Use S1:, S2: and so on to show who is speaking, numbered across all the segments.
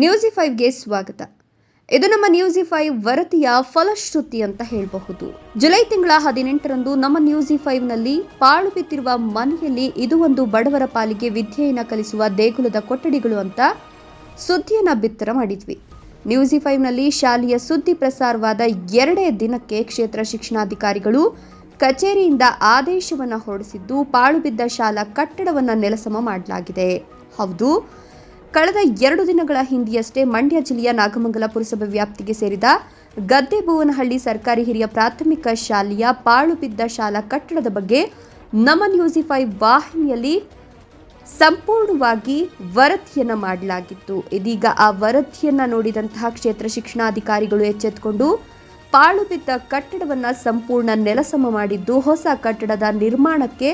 S1: ನ್ಯೂಸಿ ಫೈವ್ಗೆ ಸ್ವಾಗತ. ಇದು ನಮ್ಮ ನ್ಯೂಸಿ ಫೈವ್ ವರದಿಯ ಫಲಶ್ರುತಿ ಅಂತ ಹೇಳಬಹುದು. ಜುಲೈ ತಿಂಗಳ ಹದಿನೆಂಟರಂದು ನಮ್ಮ ನ್ಯೂಸಿ ಫೈವ್ನಲ್ಲಿ ಪಾಳು ಬಿದ್ದಿರುವ ಮನೆಯಲ್ಲಿ ಇದು ಒಂದು ಬಡವರ ಪಾಲಿಗೆ ವಿದ್ಯೆಯನ್ನು ಕಲಿಸುವ ದೇಗುಲದ ಕೊಠಡಿಗಳು ಅಂತ ಸುದ್ದಿಯನ್ನ ಬಿತ್ತರ ಮಾಡಿದ್ವಿ. ನ್ಯೂಸಿ ಫೈವ್ನಲ್ಲಿ ಶಾಲೆಯ ಸುದ್ದಿ ಪ್ರಸಾರವಾದ ಎರಡೇ ದಿನಕ್ಕೆ ಕ್ಷೇತ್ರ ಶಿಕ್ಷಣಾಧಿಕಾರಿಗಳು ಕಚೇರಿಯಿಂದ ಆದೇಶವನ್ನು ಹೊರಡಿಸಿದ್ದು ಪಾಳು ಬಿದ್ದ ಶಾಲಾ ಕಟ್ಟಡವನ್ನು ನೆಲಸಮ ಮಾಡಲಾಗಿದೆ. ಹೌದು ಕಳೆದ ಎರಡು ದಿನಗಳ ಹಿಂದೆಯಷ್ಟೇ ಮಂಡ್ಯ ಜಿಲ್ಲೆಯ ನಾಗಮಂಗಲ ಪುರಸಭೆ ವ್ಯಾಪ್ತಿಗೆ ಸೇರಿದ ಗದ್ದೆಭುವನಹಳ್ಳಿ ಸರ್ಕಾರಿ ಹಿರಿಯ ಪ್ರಾಥಮಿಕ ಶಾಲೆಯ ಪಾಳು ಬಿದ್ದ ಶಾಲಾ ಕಟ್ಟಡದ ಬಗ್ಗೆ ನಮ್ಮ ನ್ಯೂಸಿ ಫೈವ್ ವಾಹಿನಿಯಲ್ಲಿ ಸಂಪೂರ್ಣವಾಗಿ ವರದಿಯನ್ನು ಮಾಡಲಾಗಿತ್ತು. ಇದೀಗ ಆ ವರದಿಯನ್ನು ನೋಡಿದಂತಹ ಕ್ಷೇತ್ರ ಶಿಕ್ಷಣಾಧಿಕಾರಿಗಳು ಎಚ್ಚೆತ್ತುಕೊಂಡು ಪಾಳು ಬಿದ್ದ ಕಟ್ಟಡವನ್ನ ಸಂಪೂರ್ಣ ನೆಲಸಮ ಮಾಡಿದ್ದು ಹೊಸ ಕಟ್ಟಡದ ನಿರ್ಮಾಣಕ್ಕೆ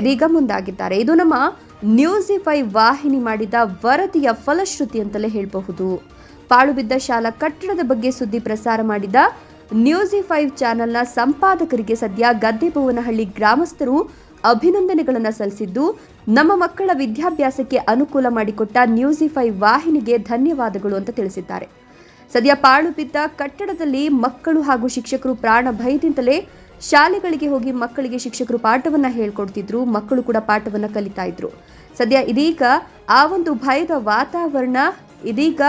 S1: ಇದೀಗ ಮುಂದಾಗಿದ್ದಾರೆ. ಇದು ನಮ್ಮ ನ್ಯೂಸಿ ಫೈವ್ ವಾಹಿನಿ ಮಾಡಿದ ವರದಿಯ ಫಲಶ್ರುತಿ ಅಂತಲೇ ಹೇಳಬಹುದು. ಪಾಳುಬಿದ್ದ ಶಾಲಾ ಕಟ್ಟಡದ ಬಗ್ಗೆ ಸುದ್ದಿ ಪ್ರಸಾರ ಮಾಡಿದ ನ್ಯೂಸಿ ಫೈವ್ ಚಾನೆಲ್ನ ಸಂಪಾದಕರಿಗೆ ಸದ್ಯ ಗದ್ದೆಭುವನಹಳ್ಳಿ ಗ್ರಾಮಸ್ಥರು ಅಭಿನಂದನೆಗಳನ್ನು ಸಲ್ಲಿಸಿದ್ದು, ನಮ್ಮ ಮಕ್ಕಳ ವಿದ್ಯಾಭ್ಯಾಸಕ್ಕೆ ಅನುಕೂಲ ಮಾಡಿಕೊಟ್ಟ ನ್ಯೂಸಿ ಫೈವ್ ವಾಹಿನಿಗೆ ಧನ್ಯವಾದಗಳು ಅಂತ ತಿಳಿಸಿದ್ದಾರೆ. ಸದ್ಯ ಪಾಳು ಬಿದ್ದ ಕಟ್ಟಡದಲ್ಲಿ ಮಕ್ಕಳು ಹಾಗೂ ಶಿಕ್ಷಕರು ಪ್ರಾಣ ಭಯದಿಂದಲೇ ಶಾಲೆಗಳಿಗೆ ಹೋಗಿ ಮಕ್ಕಳಿಗೆ ಶಿಕ್ಷಕರು ಪಾಠವನ್ನ ಹೇಳ್ಕೊಡ್ತಿದ್ರು, ಮಕ್ಕಳು ಕೂಡ ಪಾಠವನ್ನ ಕಲಿತಾ ಇದ್ರು. ಸದ್ಯ ಇದೀಗ ಆ ಒಂದು ಭಯದ ವಾತಾವರಣ ಇದೀಗ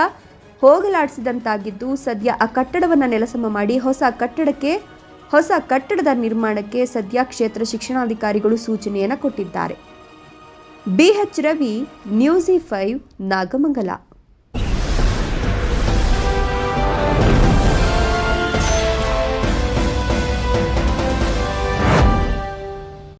S1: ಹೋಗಲಾಡಿಸಿದಂತಾಗಿದ್ದು, ಸದ್ಯ ಆ ಕಟ್ಟಡವನ್ನ ನೆಲಸಮ ಮಾಡಿ ಹೊಸ ಕಟ್ಟಡಕ್ಕೆ, ಹೊಸ ಕಟ್ಟಡದ ನಿರ್ಮಾಣಕ್ಕೆ ಸದ್ಯ ಕ್ಷೇತ್ರ ಶಿಕ್ಷಣಾಧಿಕಾರಿಗಳು ಸೂಚನೆಯನ್ನು ಕೊಟ್ಟಿದ್ದಾರೆ. BH Ravi, news five, Nagamangala.